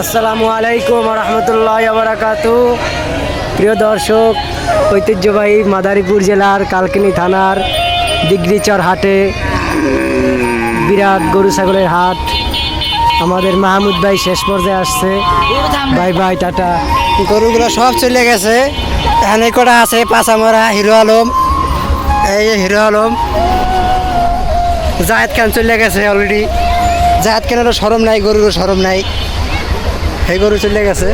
আসসালামু আলাইকুম রহমতুল্লাহ বারাকাতু প্রিয় দর্শক, ঐতিহ্যবাহী মাদারীপুর জেলার কালকিনি থানার ডিগ্রিচর হাটে বিরাট গরু ছাগলের হাট। আমাদের মাহমুদ ভাই শেষ পর্যায়ে আসছে। Bye bye tata. গরুগুলো সব চলে গেছে। এখানে কটা আছে? পাঁচামরা হিরো আলম। এই হিরো আলম। জাহেদ খান চলে গেছে অলরেডি জাত কেনারও সরম নাই গরুরও সরম নাই। সেই গরু চলে গেছে।